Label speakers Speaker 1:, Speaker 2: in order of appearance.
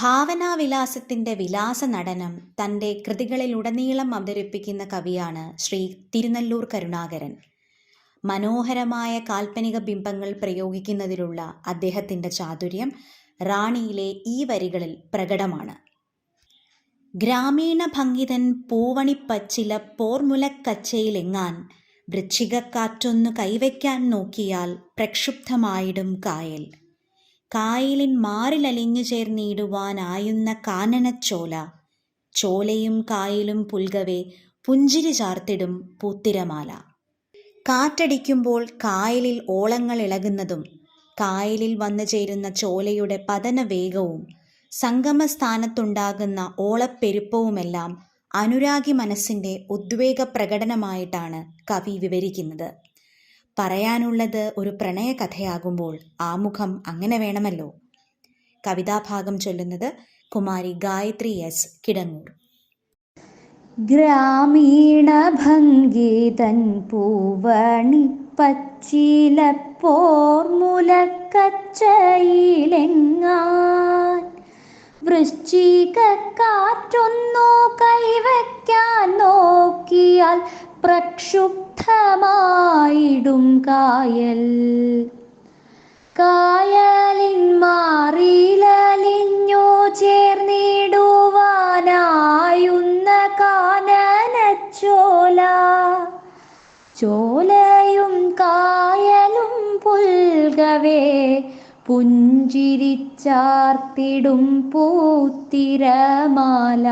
Speaker 1: ഭാവനാവിലാസത്തിന്റെ വിലാസ നടനം തന്റെ കൃതികളിലുടനീളം അവതരിപ്പിക്കുന്ന കവിയാണ് ശ്രീ തിരുനല്ലൂർ കരുണാകരൻ. മനോഹരമായ കാൽപ്പനിക ബിംബങ്ങൾ പ്രയോഗിക്കുന്നതിലുള്ള അദ്ദേഹത്തിന്റെ ചാതുര്യം റാണിയിലെ ഈ വരികളിൽ പ്രകടമാണ്. ഗ്രാമീണ ഭംഗിതൻ പൂവണിപ്പച്ചില പോർമുലക്കച്ചയിലെങ്ങാൻ വൃശ്ചികക്കാറ്റൊന്നു കൈവയ്ക്കാൻ നോക്കിയാൽ പ്രക്ഷുബ്ധമായിടും കായൽ. കായലിൻ മാറിലലിഞ്ഞു ചേർന്നിടുവാനായുന്ന കാനനച്ചോല. ചോലയും കായലും പുൽകവേ പുഞ്ചിരി ചാർത്തിടും പൂത്തിരമാല. കാറ്റടിക്കുമ്പോൾ കായലിൽ ഓളങ്ങൾ ഇളകുന്നതും കായലിൽ വന്നു ചേരുന്ന ചോലയുടെ പതന വേഗവും സംഗമസ്ഥാനത്തുണ്ടാകുന്ന ഓളപ്പെരുപ്പവുമെല്ലാം അനുരാഗി മനസ്സിന്റെ ഉദ്വേഗ പ്രകടനമായിട്ടാണ് കവി വിവരിക്കുന്നത്. പറയാനുള്ളത് ഒരു പ്രണയകഥയാകുമ്പോൾ ആമുഖം അങ്ങനെ വേണമല്ലോ. കവിതാഭാഗം ചൊല്ലുന്നത് കുമാരി ഗായത്രി എസ് കിടങ്ങൂർ.
Speaker 2: ഗ്രാമീണ ഭംഗീതൻ പൂവണി പച്ചിലപ്പോർമുലക്കച്ചയിലെങ്ങാൻ വൃശ്ചികക്കാറ്റൊന്നു കൈവയ്ക്കാൻ നോക്കിയാൽ പ്രക്ഷുബ്ധമായിടും കായൽ. കായലിൻ മാറിലലിഞ്ഞു ചേർന്നിടുവാനായുന്ന കാനനച്ചോല. ചോലയും കായലും പുൽകവേ പുഞ്ചിരിച്ചാർത്തിടും പൂത്തിരമാല.